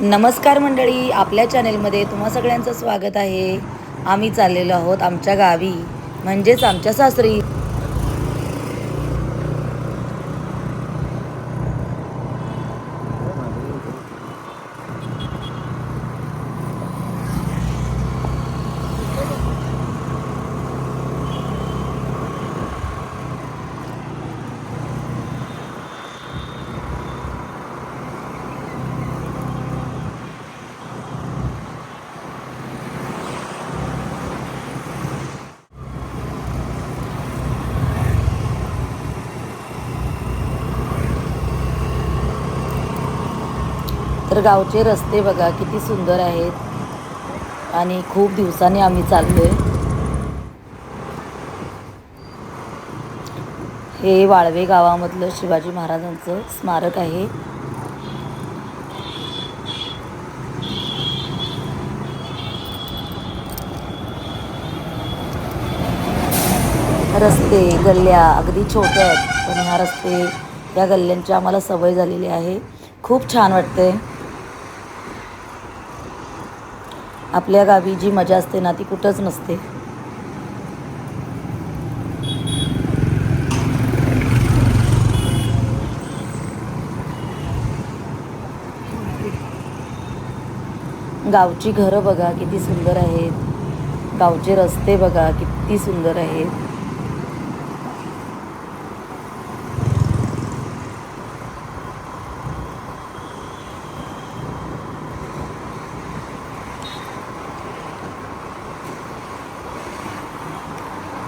नमस्कार मंडळी आपल्या चॅनेलमध्ये तुम्हा सगळ्यांचं स्वागत आहे. आम्ही चाललेलो आहोत आमच्या गावी म्हणजेच आमच्या सासरी. तर गावचे रस्ते बघा किती सुंदर आहेत. आणि खूप दिवसांनी आम्ही चाललोय. हे वाळवे गावामधलं शिवाजी महाराजांचं स्मारक आहे. रस्ते गल्ल्या अगदी छोट्या आहेत पण ह्या रस्ते या गल्ल्यांची आम्हाला सवय झालेली आहे. खूप छान वाटते आपल्या गावी जी मजा असते ना ती कुठंच नसते. गावची घरं बघा किती सुंदर आहेत. गावचे रस्ते बघा किती सुंदर आहेत.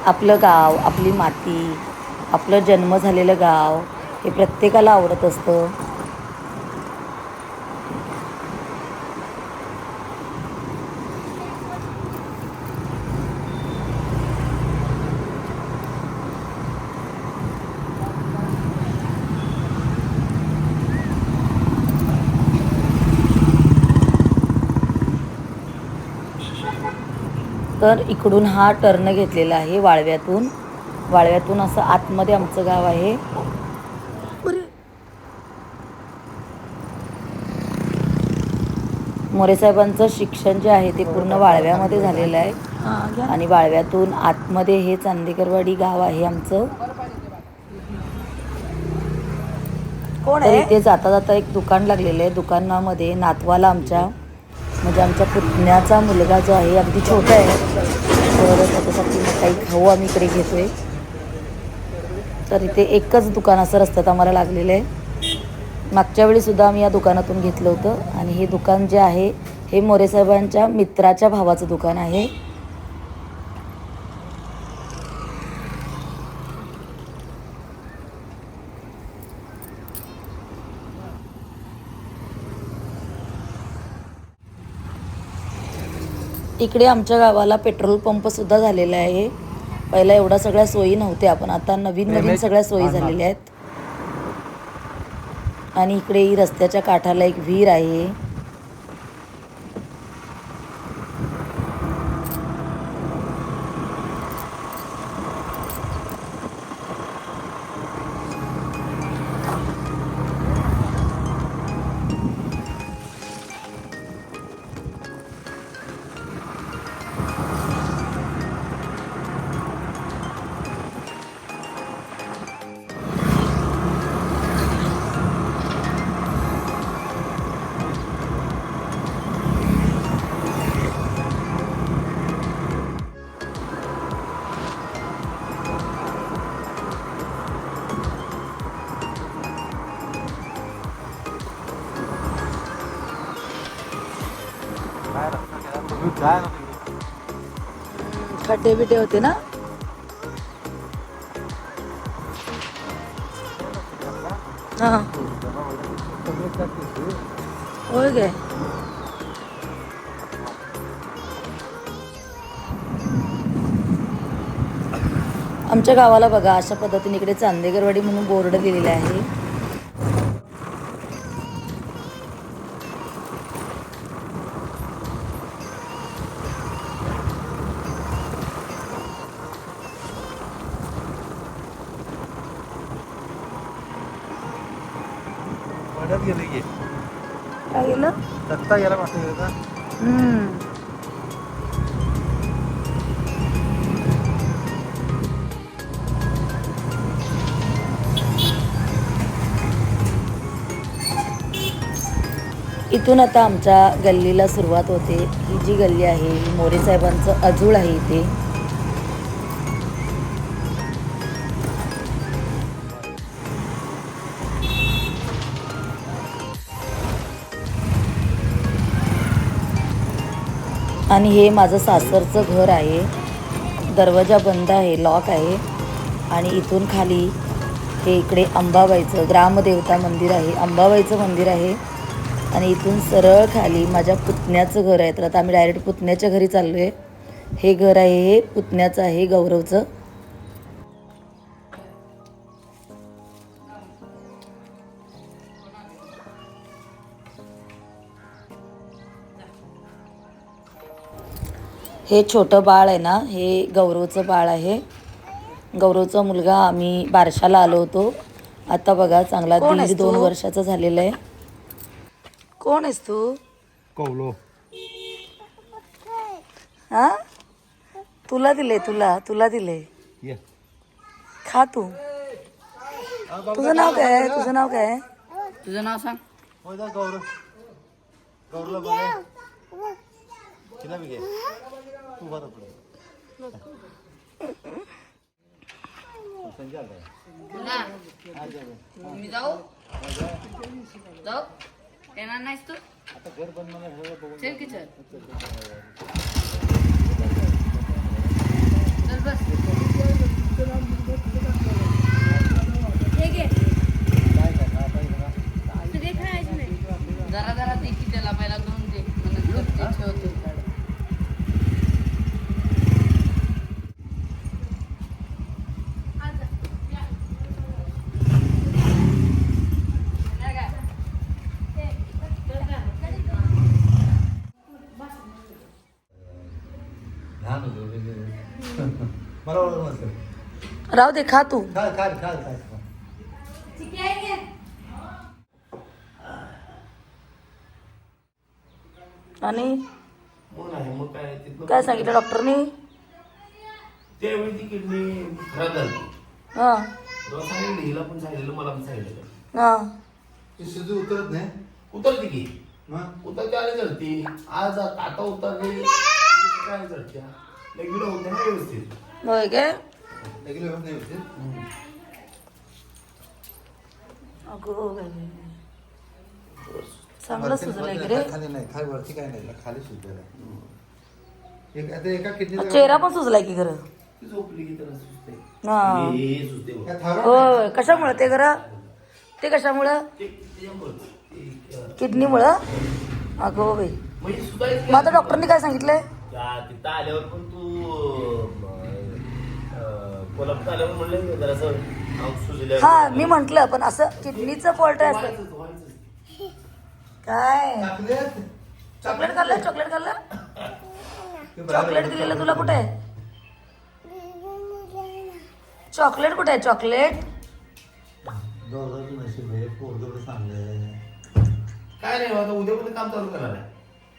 आपलं गाव आपली माती आपलं जन्म झालेलं गाव हे प्रत्येकाला आवडत असतं. तर इकडून हा टर्न घेतलेला आहे वाळव्यातून. वाळव्यातून असं आतमध्ये आमचं गाव आहे. मोरेसाहेबांचं शिक्षण जे आहे ते पूर्ण वाळव्यामध्ये झालेलं आहे. आणि वाळव्यातून आतमध्ये हे चांदेकरवाडी गाव आहे आमचं. कोण इथे जाता जाता एक दुकान लागलेलं आहे. दुकानामध्ये नातवाला आमच्या म्हणजे आमच्या पुतण्याचा मुलगा जो आहे अगदी छोटा आहे. तर त्याच्यासाठी काही खाऊ आम्ही इकडे घेतोय. तर इथे एकच दुकान असं रस्त्यात आम्हाला लागलेलं आहे. मागच्या वेळीसुद्धा आम्ही या दुकानातून घेतलं होतं. आणि हे दुकान जे आहे हे मोरेसाहेबांच्या मित्राच्या भावाचं दुकान आहे. इकडे आमच्या गावाला पेट्रोल पंप सुद्धा झालेला आहे. पहिला एवढ्या सगळ्या सोयी नव्हत्या पण आता नवीन नवीन सगळ्या सोयी झालेल्या आहेत. आणि इकडे रस्त्याच्या काठाला एक विहीर आहे. खड्डे बिड्डे होते ना? हा. होय काय आमच्या गावाला बघा अशा पद्धतीने इकडे चांदेगरवाडी म्हणून बोर्ड लिहिलेला आहे. वाड्यात गेले की? काय गेलं? दत्ता याला मागचं का? हम्म. इथून आता आमच्या गल्लीला सुरुवात होते. ही जी गल्ली आहे ही मोरे साहेबांचं अजूळ आहे इथे. आणि हे माझं सासरचं घर आहे. दरवाजा बंद आहे लॉक आहे. आणि इथून खाली हे इकडे अंबाबाईचं ग्रामदेवता मंदिर आहे. अंबाबाईचं मंदिर आहे. आणि इथून सरळ खाली माझ्या पुतण्याचं घर आहे. तर आता आम्ही डायरेक्ट पुतण्याच्या घरी चाललो आहे हे घर आहे हे पुतण्याचं आहे गौरवचं. हे छोटं बाळ आहे ना हे गौरवचं बाळ आहे. गौरवचा मुलगा आम्ही बारशाला आलो होतो. आता बघा चांगला कोण आहेस दीड दोन? वर्षाचा झालेला आहे. कोण आहेस तू? कौलो. हा? तुला दिले तुला तुला दिले ये. खा तू. तुझं नाव काय आहे? तुझं नाव काय आहे? तुझं नाव सांग होय जा गौरव गौरवला बघा तिला बी घे तू बरं पुढे संजय मी जाऊ जाऊ येणार नाहीस तू आता घर सगळं बघून चल की चल बस जरा जरा दे की त्याला पहिला दोन दे मला ते ठेवतो लहान होतो मला ओळख नसेल राहू दे खा तू. काय काय काय आणि? काय सांगितलं डॉक्टरनी? त्यावेळी ती किडनी खराब झाली. हां. तेव्हा सांगितलं हिला पण सांगितलं मला पण सांगितलं. हां. ती शिजू उतरत नाही. उतरते की. मग उतरते आणि चढते आज आता उतरली. काय चढत्या रेग्युलर होते ना व्यवस्थित. होय काय? रेग्युलर होत नाही होते अगो बाई. चांगलं सुचलंय की रे खाली नाही खाली वरती काय नाही खाली सुचलेलं आहे एक आता एका किडनीचा चेहरा पण सुचलाय की खरं ती झोपली की त्याला सुचते हा हे हे सुचते बघ. होय कशामुळे ते खरं ते कशामुळं ते त्याच्यामुळं. ते, अं, किडनीमुळं अगो बाई म्हणजे मग आता डॉक्टरनी काय सांगितलंय तिथं आल्यावर पण तू अं, कोल्हापूर आल्यावर म्हणलं हा मी म्हंटल पण असं किडनीचं फॉल्ट आहे असं. काय? चॉकलेट? खाल्लं? चॉकलेट खाल्लं? चॉकलेट दिलेलं तुला कुठे? आहे चॉकलेट कुठे आहे? चॉकलेट? गौरवचं नशीब आहे पोरगं चांगलं काय नाही आता उद्या पण काम चालू करणार आहे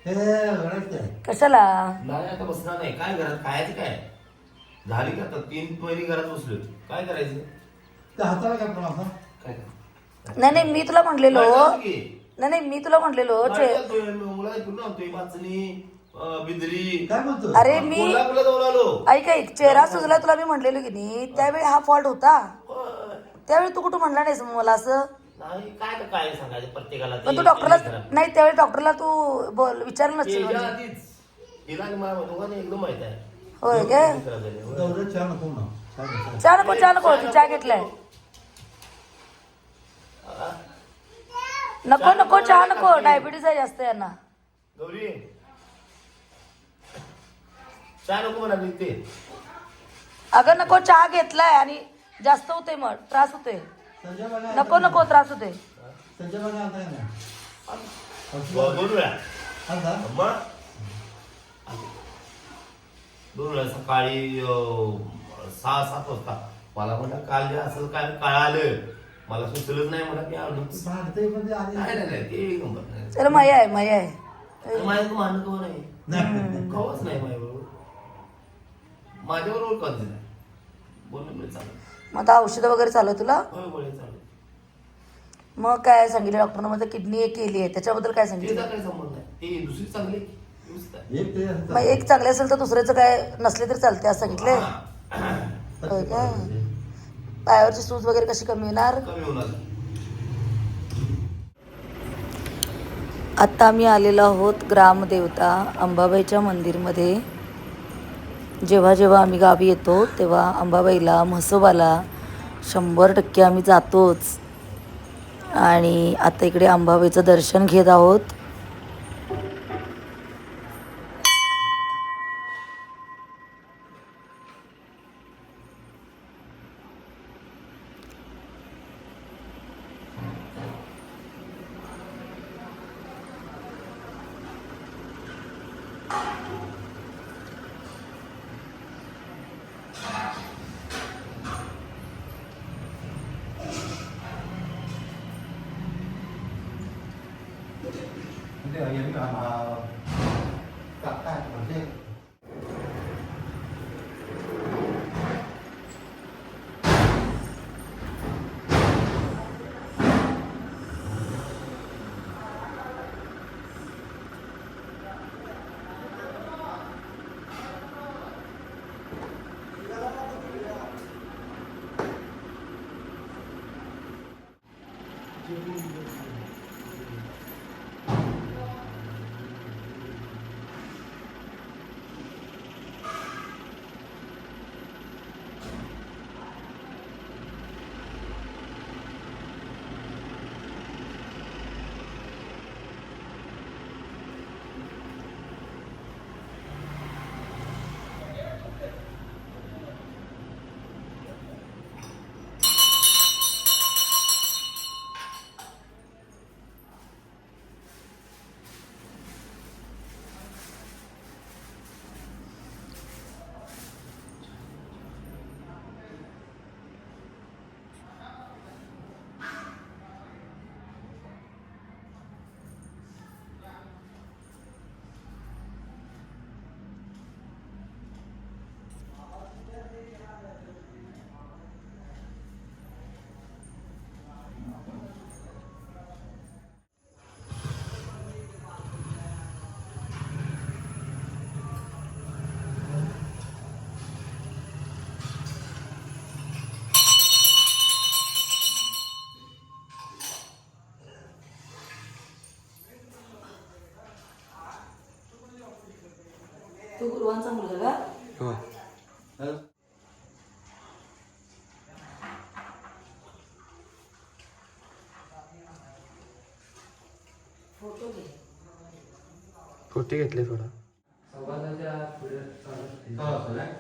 हे गणेश काय? कशाला? नाही आता बसणार नाही. काय घरात? खायचं काय? झाली का? आता तीन महिने घरात बसलो. काय करायचं? त्या हाताला काय पण आपण? काय करायचं? नाही नाही मी तुला म्हटलेलो. काय की? नाही नाही मी तुला म्हटलेलो काय चे- करतोय? मुलं इथून आणतोय माचणी अं, बिंदरी. काय म्हणतो अरे मी कोल्हापूरला जाऊन आलो. ऐक ऐक चेहरा सुजला तुला मी म्हटलेलो की नाही. त्यावेळी हा फॉल्ट होता. होय. त्यावेळी तू कुठं म्हणला नाहीस मला असं? नाही काय काय सांगायचं प्रत्येकाला पण ते- डॉक्टरला. नाही त्यावेळी डॉक्टरला तू बोल विचारलं म्हणजे आधीच आणि मला दोघांना एकदम माहीत आहे. होय काय चहा नको चहा नको. ती चहा घेतलाय. नको नको चहा नको. डायबिटीज आहे जास्त यांना. गौरी. चहा नको म्हणा मी ते अगं नको चहा घेतलाय आणि जास्त होते मग त्रास होते नको नको त्रास होते संजय बघा आता आहे ना दोन वेळा सकाळी सहा सात वाजता. मला म्हणलं काल जे असं काय कळालं. मला सुचलंच नाही म्हणा की आधी नाही नाही ते एक नंबर. माया आहे माया आहे. माझ्या मानत नाही. कवाच नाही माझ्याबरोबर. माझ्याबरोबर कधी नाही म्हणजे चालेल. मग आता औषधं वगैरे चालू तुला? मग काय सांगितलं डॉक्टरनं? माझं किडनी एक केली आहे. त्याच्याबद्दल काय सांगितलं? तिचा काही संबंध नाही. ती दुसरी चांगली. एक ते मग एक चांगले असेल तर दुसऱ्याचं काय नसले तरी चालते असं सांगितलंय. होय का? पायावरची सूज वगैरे कशी कमी होणार? कमी होणार. आत्ता आम्ही आलेलो आहोत ग्रामदेवता अंबाबाईच्या मंदिरमध्ये. जेव्हा जेव्हा आम्ही गावी येतो तेव्हा अंबाबाईला म्हसोबाला शंभर टक्के आम्ही जातोच. आणि आता इकडे अंबाबाईचं दर्शन घेत आहोत. म्हणजे यांनी हा- हा- काका तू गुरुवांचा मुलगा का हं? फोटो घे. फोटो घेतले थोडा. असं काय?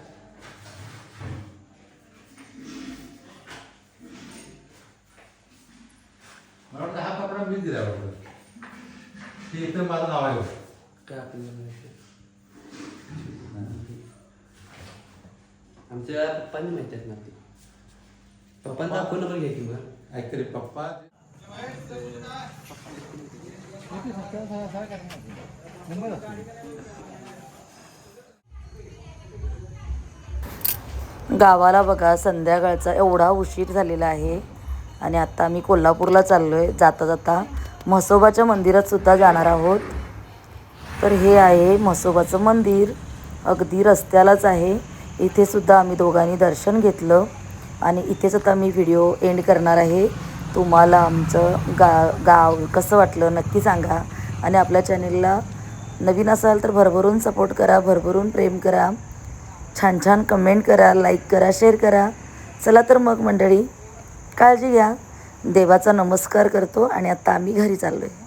मला वाटतं हा कपडा मी दिला वाटतं. ते एकदम माझं नाव आहे. काय आपल्याला आमच्या पप्पांनी माहिती आहेत ना ते पप्पांचा फोन नंबर घ्या की मग ऍक्च्युली पप्पा. गावाला बघा संध्याकाळचा एवढा उशीर झालेला आहे. आणि आता आम्ही कोल्हापूरला चाललो आहे जाता जाता म्हसोबाच्या मंदिरात सुद्धा जाणार आहोत. तर हे आहे म्हसोबाचं मंदिर. अगदी रस्त्यालाच आहे. इथेसुद्धा आम्ही दोघांनी दर्शन घेतलं आणि इथेच आता मी व्हिडिओ एंड करणार आहे. तुम्हाला आमचं गा गाव कसं वाटलं नक्की सांगा. आणि आपल्या चॅनेलला नवीन असाल तर भरभरून सपोर्ट करा भरभरून प्रेम करा. छान छान कमेंट करा लाईक करा शेअर करा. चला तर मग मंडळी काळजी घ्या. देवाचा नमस्कार करतो आणि आता आम्ही घरी चाललो आहे